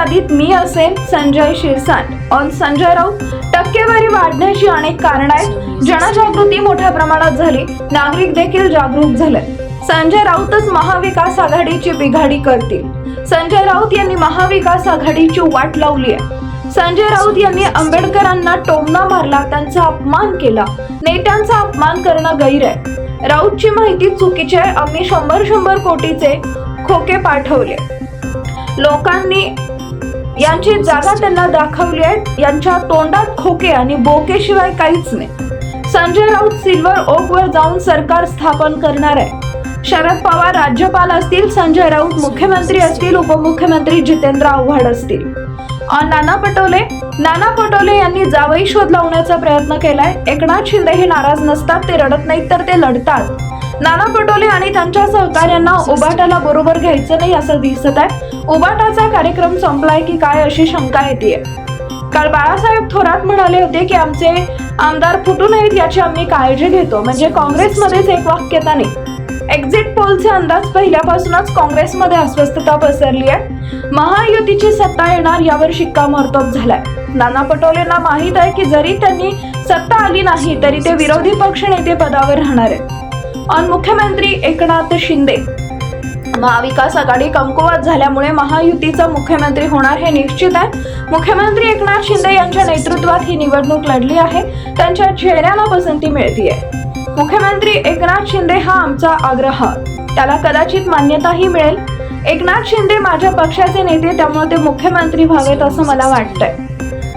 यादीत मी असेन संजय शिरसाट. ऑन संजय राऊत टक्केवारी वाढण्याची अनेक कारण आहेत. जनजागृती मोठ्या प्रमाणात झाली. नागरिक देखील जागरूक झाले. संजय राऊतच महाविकास आघाडीची बिघाडी करतील. संजय राऊत यांनी महाविकास आघाडीची वाट लावली आहे संजय राऊत यांनी आंबेडकरांना टोमना मारला त्यांचा अपमान केला. नेत्यांचा अपमान करणं गैर आहे. राऊतची माहिती चुकीची आहे. आम्ही शंभर शंभर कोटीचे खोके पाठवले. लोकांनी यांची जागा त्यांना दाखवली आहे यांच्या तोंडात खोके आणि बोकेशिवाय काहीच नाही. संजय राऊत सिल्वर ओक वर जाऊन सरकार स्थापन करणार आहे. शरद पवार राज्यपाल असतील संजय राऊत मुख्यमंत्री असतील उपमुख्यमंत्री जितेंद्र आव्हाड असतील. नाना पटोले? नाना पटोले यांनी जावई शोध लावण्याचा प्रयत्न केलाय. एकनाथ शिंदे हे नाराज नसतात ते रडत नाहीत तर ते लढतात. नाना पटोले आणि त्यांच्या सहकार्यांना उबाटाला बरोबर घ्यायचं नाही असं दिसत आहे. उबाटाचा कार्यक्रम संपलाय की काय अशी शंका येते काल बाळासाहेब थोरात म्हणाले होते की आमचे आमदार फुटू नयेत याची आम्ही काळजी घेतो. म्हणजे काँग्रेसमध्येच एक वाक्यता नाही. एक्झिट पोलचे अंदाज पहिल्यापासूनच काँग्रेसमध्ये अस्वस्थता पसरली आहे. महायुतीची सत्ता येणार यावर शिक्कामोर्तब झालाय. नाना पटोलेंना माहीत आहे की जरी त्यांनी सत्ता आली नाही तरी ते विरोधी पक्ष नेते पदावर राहणार आहेत. मुख्यमंत्री एकनाथ शिंदे. महाविकास आघाडी कमकुवत झाल्यामुळे महायुतीचा मुख्यमंत्री होणार हे निश्चित आहे. मुख्यमंत्री एकनाथ शिंदे यांच्या नेतृत्वात ही निवडणूक लढली आहे. त्यांच्या चेहऱ्याला पसंती मिळतीये. मुख्यमंत्री एकनाथ शिंदे हा आमचा आग्रह. त्याला कदाचित मान्यताही मिळेल. एकनाथ शिंदे माझ्या पक्षाचे नेते त्यामुळे ते मुख्यमंत्री व्हावेत असं मला वाटतंय.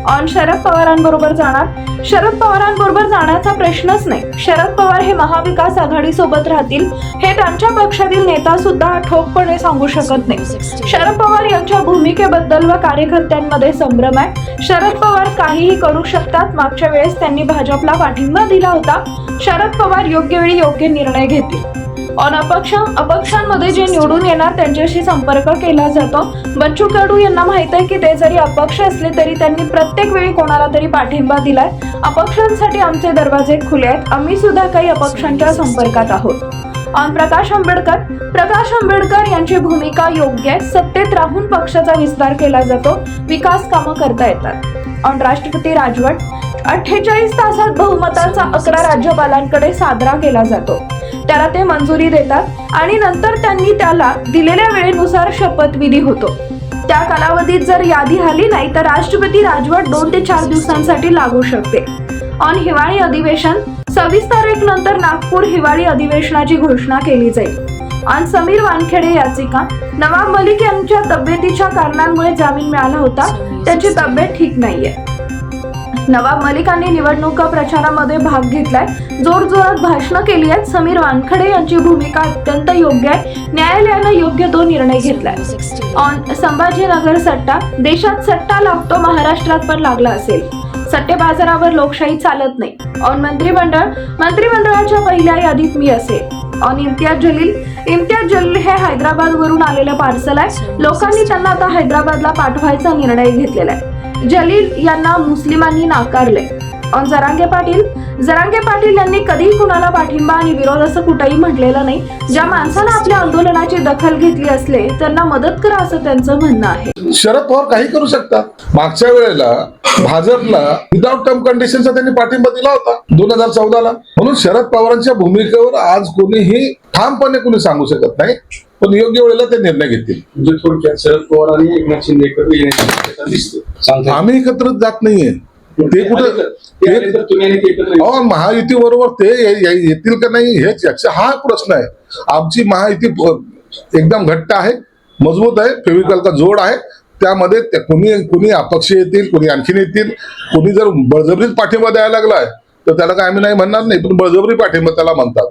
ऑन शरद पवारांबरोबर जाणार? शरद पवारांबरोबर जाण्याचा प्रश्नच नाही. शरद पवार हे महाविकास आघाडी सोबत राहतील. हे त्यांच्या पक्षातील नेता सुद्धा ठोकपणे सांगू शकत नाही. शरद पवार यांच्या भूमिकेबद्दल व कार्यकर्त्यांमध्ये संभ्रम आहे. शरद पवार काहीही करू शकतात. मागच्या वेळेस त्यांनी भाजपला पाठिंबा दिला होता. शरद पवार योग्य वेळी योग्य निर्णय घेतील. ऑन अपक्ष अपक्षांमध्ये जे निवडून येणार त्यांच्याशी संपर्क केला जातो. बच्चू कडू यांना माहीत आहे की ते जरी अपक्ष असले तरी त्यांनी प्रत्येक प्रत्येक वेळी कोणाला तरी पाठिंबा दिलाय. अपक्षांसाठी आमचे दरवाजे खुले आहेत. आम्ही सुद्धा काही अपक्षांच्या संपर्कात आहोत. ऑन प्रकाश आंबेडकर प्रकाश आंबेडकर यांची भूमिका योग्य आहे. सत्तेत राहून पक्षाचा विस्तार केला जातो. विकास कामं करता येतात. ऑन राष्ट्रपती राजवट अठ्ठेचाळीस तासात बहुमताचा अकरा राज्यपालांकडे साजरा केला जातो. त्याला ते मंजुरी देतात आणि नंतर त्यांनी त्याला दिलेल्या वेळेनुसार शपथविधी होतो. त्या कालावधीत जर यादी आली नाही तर राष्ट्रपती राजवट दोन ते चार दिवसांसाठी लागू शकते. ऑन हिवाळी अधिवेशन सव्वीस तारीख नंतर नागपूर हिवाळी अधिवेशनाची घोषणा केली जाईल. ऑन समीर वानखेडे याचिका नवाब मलिक यांच्या तब्येतीच्या कारणांमुळे जामीन मिळाला होता त्याची तब्येत ठीक नाहीये. नवाब मलिकांनी निवडणुका प्रचारामध्ये भाग घेतलाय. जोरजोरात भाषणं केली आहेत. समीर वानखडे यांची भूमिका अत्यंत योग्य आहे. न्यायालयानं योग्य तो निर्णय घेतलाय. ऑन संभाजीनगर सट्टा देशात सट्टा लागतो महाराष्ट्रात पण लागला असेल. सट्टे बाजारावर लोकशाही चालत नाही. ऑन मंत्रिमंडळ मंत्रिमंडळाच्या पहिल्या यादीत मी असेल. ऑन इम्तियाज जलील इम्तियाज जलील हे हैदराबाद वरून आलेलं पार्सल आहे. लोकांनी त्यांना आता हैदराबादला पाठवायचा निर्णय घेतलेला आहे. जलील यांना मुस्लिमांनी नाकारले ऑन जरांगे पाटील? जरांगे पाटील यांनी कधीही कुणाला पाठिंबा आणि विरोध असं कुठंही म्हटलेलं नाही. ज्या माणसानं आपल्या आंदोलनाची दखल घेतली असले त्यांना मदत करा असं त्यांचं म्हणणं आहे. शरद पवार काही करू शकतात. मागच्या वेळेला भाजपला विदाऊट टर्म कंडिशनचा त्यांनी पाठिंबा दिला होता दोन हजार चौदाला. म्हणून शरद पवारांच्या भूमिकेवर आज कोणीही ठामपणे कोणी सांगू शकत नाही पण योग्य वेळेला ते निर्णय घेतील. म्हणजे थोडक्यात शरद पवार आणि एकनाथ शिंदे एकत्र येण्याची शक्यता दिसते. सांगता आम्ही एकत्र जात नाहीये. ते कुठं ते महायुती बरोबर ते येतील का नाही हेच याचा हा प्रश्न आहे. आमची महायुती एकदम घट्ट आहे मजबूत आहे फेविकल का जोड आहे. त्यामध्ये कुणी कुणी अपक्ष येतील कुणी आणखीन येतील कुणी जर बळजबरीच पाठिंबा द्यायला लागलाय तर त्याला काय आम्ही नाही म्हणणार नाही पण बळजबरी पाठिंबा त्याला म्हणतात.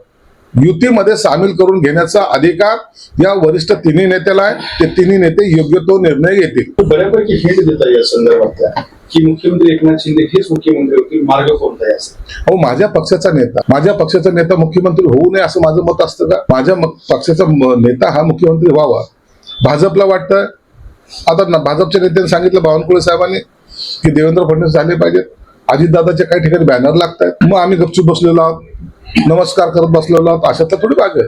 युतीमध्ये सामील करून घेण्याचा अधिकार या वरिष्ठ तिन्ही नेत्याला आहे. ते तिन्ही नेते योग्य तो निर्णय घेतील. बऱ्यापैकी हेच देता या संदर्भात की मुख्यमंत्री एकनाथ शिंदे हेच मुख्यमंत्री होतील मार्ग कोणता आहे अहो माझ्या पक्षाचा नेता. माझ्या पक्षाचा नेता मुख्यमंत्री होऊ नये असं माझं मत असतं का? माझ्या पक्षाचा नेता हा मुख्यमंत्री व्हावा. भाजपला वाटतं आता ना भाजपच्या नेत्यांनी सांगितलं बावनकुळे साहेबांनी की देवेंद्र फडणवीस झाले पाहिजेत. अजितदादाच्या काही ठिकाणी बॅनर लागतात मग आम्ही गपचूप बसलेलो आहोत. नमस्कार करत बसलेलो आहोत. अशातला थोडी भाग आहे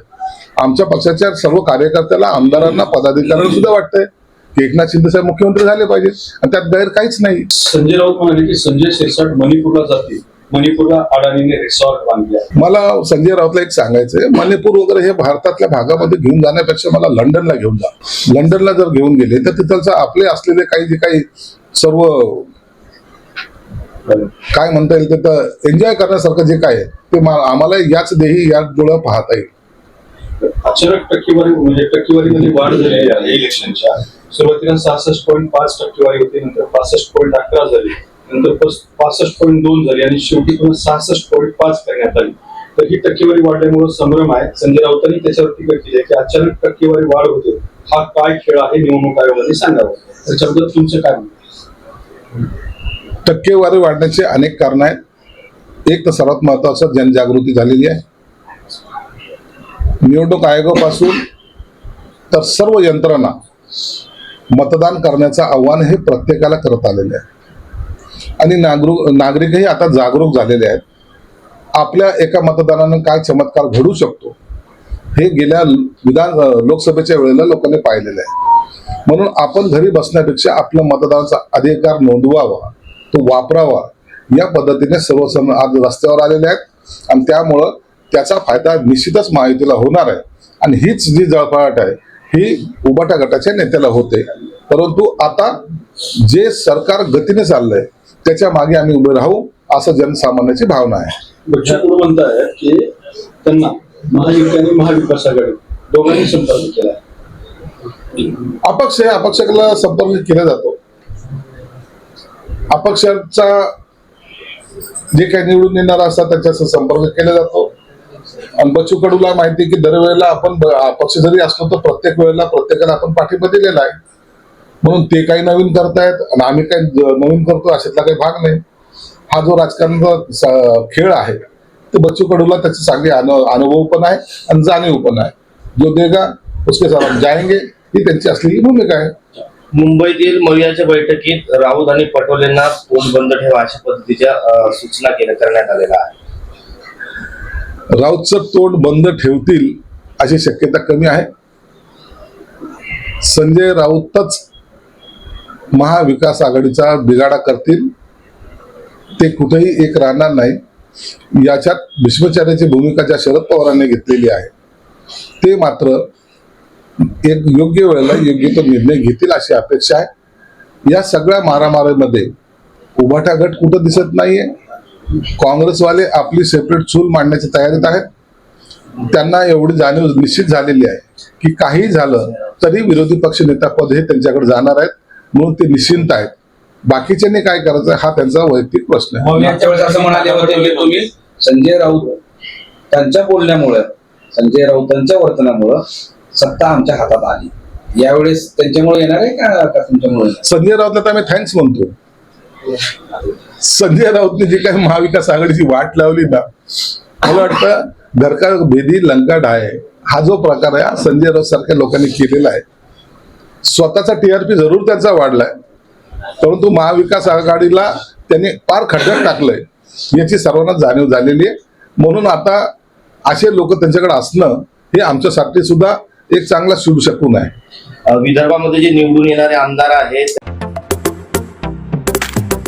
आमच्या पक्षाच्या सर्व कार्यकर्त्याला आमदारांना पदाधिकाऱ्यांना सुद्धा वाटतंय की एकनाथ शिंदे साहेब मुख्यमंत्री झाले पाहिजे. आणि त्यात गैर काहीच नाही. संजय राऊत म्हणाले की संजय शिरसाट मणिपूरला जातील. मणिपूरला अडाणीने रिसॉर्ट बांधले. मला संजय राऊतला एक सांगायचंय. मणिपूर वगैरे हे भारतातल्या भागामध्ये घेऊन जाण्यापेक्षा मला लंडनला घेऊन जा. लंडनला जर घेऊन गेले तर तिथलचं आपले असलेले काही जे काही सर्व काय म्हणता येईल तर एन्जॉय करण्यासारखं जे काय आहे ते आम्हाला याच देही याच डोळ्या पाहता येईल. अचानक टक्केवारी म्हणजे टक्केवारीमध्ये म्हणजे वाढ झालेली आहे इलेक्शनच्या. सुरुवातीला सहासष्ट पॉईंट पाच टक्केवारी होती नंतर पासष्ट पॉईंट अकरा झाली नंतर पासष्ट पॉईंट दोन झाली आणि शेवटी पुन्हा सहासष्ट पॉईंट पाच करण्यात आली. तर ही टक्केवारी वाढल्यामुळे संभ्रम आहे. संजय राऊतांनी त्याच्यावर टीका केली आहे की अचानक टक्केवारी वाढ होते. हा काय खेळ आहे निवडणूक आयोगाने सांगावं. त्याच्याबद्दल तुमचं काय म्हणतं टक्केवारी वाढण्याचे अनेक कारण आहेत. एक तर सर्वात महत्वाचं जनजागृती झालेली आहे. निवडणूक आयोगापासून तर सर्व यंत्रणा मतदान करण्याचं आव्हान हे प्रत्येकाला करत आलेले आहे. आणि नागरिक नागरिकही आता जागरूक झालेले आहेत. आपल्या एका मतदानानं काय चमत्कार घडू शकतो हे गेल्या विधान लोकसभेच्या वेळेला लोकांनी पाहिलेलं आहे. म्हणून आपण घरी बसण्यापेक्षा आपल्या मतदानाचा अधिकार नोंदवावा. तो वापरावा. या पद्धतीने सर्वसम आज रस्त्यावर आलेले आहेत आणि त्यामुळं त्याचा फायदा निश्चितच महायुतीला होणार आहे. आणि हीच जी जळफळाट आहे ही उबाटा गटाच्या नेत्याला होते. परंतु आता जे सरकार गतीने चाललंय त्याच्यामागे आम्ही उभे राहू असं जनसामान्याची भावना आहे. म्हणतायत की त्यांना महायुती आणि महाविकास आघाडी दोघांनी संपर्क केला अपक्ष अपक्षाला संपर्क केला जातो. अपक्षांचा जे काही निवडून येणार असतात त्यांच्याशी संपर्क केला जातो. आणि बच्चू कडूला माहिती आहे की दरवेळेला आपण अपक्ष जरी असलो तर प्रत्येक वेळेला प्रत्येकाला आपण पाठिंबा दिलेला आहे. म्हणून ते काही नवीन करतायत आणि आम्ही काही नवीन करतो अशातला काही भाग नाही. हा जो राजकारणाचा खेळ आहे तो बच्चू कडूला त्याचे चांगले अनु- अनुभव पण आहे आणि जाणीव पण आहे. जो देगा उसके साथ हम जाएंगे ही त्यांची असलेली भूमिका आहे. मुंबईतील मवियाच्या बैठकीत राऊत आणि पटोलेंना पोट बंद ठेवा अशा पद्धतीच्या सूचना केल्या करण्यात आलेल्या आहे राऊतचं तोंड बंद ठेवतील अशी शक्यता कमी आहे. संजय राऊतच महाविकास आघाडीचा बिगाडा करतील. ते कुठेही एक राहणार नाही. याच्यात भीष्माचार्याची भूमिका ज्या शरद पवारांनी घेतलेली आहे ते मात्र एक योग्य वेळेला योग्य तो निर्णय घेतील अशी अपेक्षा आहे. या सगळ्या मारामारीमध्ये उभाटा गट कुठं दिसत नाहीये. काँग्रेसवाले आपली सेपरेट चूल मांडण्याच्या तयारीत आहेत. त्यांना एवढी जाणीव निश्चित झालेली आहे की काही झालं तरी विरोधी पक्ष नेता पद हे त्यांच्याकडे जाणार आहेत. म्हणून ते निश्चिंत आहेत. बाकीच्यांनी काय करायचं हा त्यांचा वैयक्तिक प्रश्न आहे. संजय राऊत त्यांच्या बोलण्यामुळे संजय राऊतांच्या वर्तनामुळं सत्ता आमच्या हातात आली. यावेळेस त्यांच्यामुळे येणार आहे का का तुमच्यामुळे? संजय राऊतला तर आम्ही थँक्स म्हणतो. संजय राऊतने जी काही महाविकास आघाडीची वाट लावली ना मला वाटतं घरका भेदी लंका डाय हा जो प्रकार आहे हा संजय राऊत सारख्या लोकांनी केलेला आहे. स्वतःचा टीआरपी जरूर त्यांचा वाढलाय. परंतु महाविकास आघाडीला त्यांनी फार खड्ड्यात टाकलंय. याची सर्वांना जाणीव झालेली आहे. म्हणून आता असे लोक त्यांच्याकडे असणं हे आमच्यासाठी सुद्धा एक चांगला शुभ शकून आहे विदर्भामध्ये जे निवडून येणारे आमदार आहेत